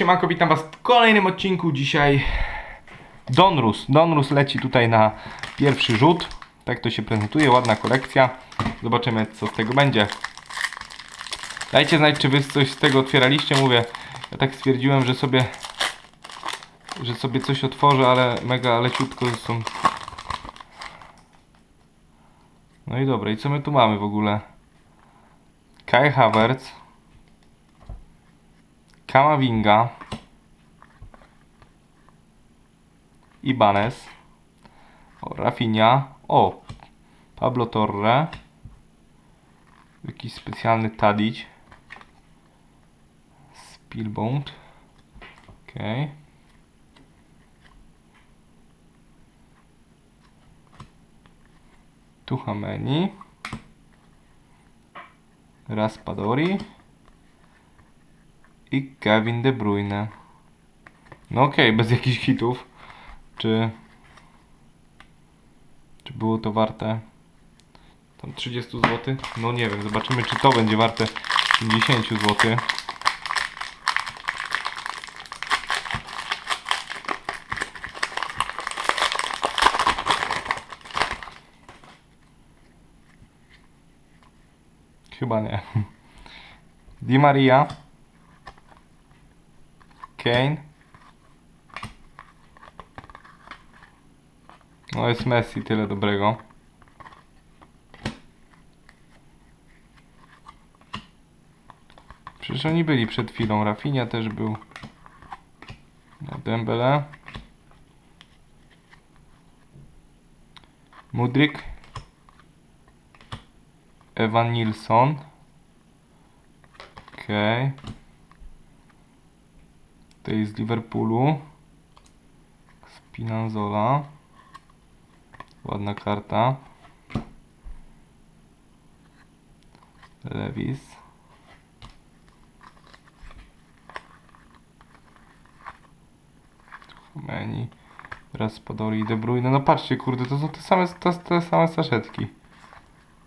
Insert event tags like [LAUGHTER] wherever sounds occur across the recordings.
siemanko, witam was w kolejnym odcinku. Dzisiaj Donrus. Donrus leci tutaj na pierwszy rzut. Tak to się prezentuje, ładna kolekcja. Zobaczymy co z tego będzie. Dajcie znać, czy wy coś z tego otwieraliście. Mówię, ja tak stwierdziłem, że sobie że sobie coś otworzę, ale mega leciutko są. No i dobra, i co my tu mamy w ogóle? Kai Havertz. Kamavinga. Ibanez. O, Rafinha. O, Pablo Torre. Jakiś specjalny Tadic. Spielbound. Okej. Okay. Tuhameni. Raspadori. I Kevin De Bruyne. No okej, bez jakichś hitów. Czy... Czy było to warte... Tam 30 zł? No nie wiem, zobaczymy czy to będzie warte 50 zł. Chyba nie. [LAUGHS] Di Maria. Kane. No jest Messi, tyle dobrego. Przecież oni byli przed chwilą. Rafinha też był. Dembele. Mudryk. Evan Nilsson. Okej. Okay. Jest z Liverpoolu. Spinanzola. Ładna karta. Lewis. Meni. Raspadori i De Bruyne. No patrzcie, kurde, to są te same, te, te same saszetki.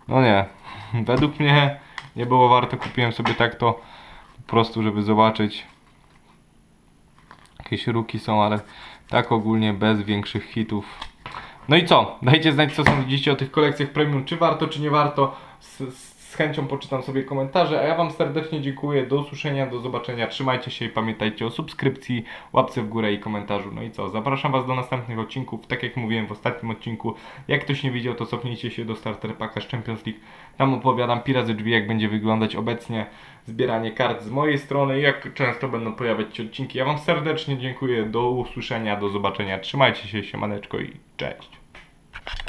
No nie. [LAUGHS] Według mnie nie było warto. Kupiłem sobie tak to po prostu, żeby zobaczyć. Jakieś ruki są, ale tak ogólnie bez większych hitów. No i co? Dajcie znać, co sądzicie o tych kolekcjach premium. Czy warto, czy nie warto. Chęcią poczytam sobie komentarze. A ja Wam serdecznie dziękuję. Do usłyszenia, do zobaczenia. Trzymajcie się i pamiętajcie o subskrypcji, łapce w górę i komentarzu. No i co? Zapraszam Was do następnych odcinków. Tak jak mówiłem w ostatnim odcinku, jak ktoś nie widział, to cofnijcie się do Starter Packa z Champions League. Tam opowiadam pi razy drzwi, jak będzie wyglądać obecnie zbieranie kart z mojej strony i jak często będą pojawiać się odcinki. Ja Wam serdecznie dziękuję. Do usłyszenia, do zobaczenia. Trzymajcie się, siemaneczko i cześć.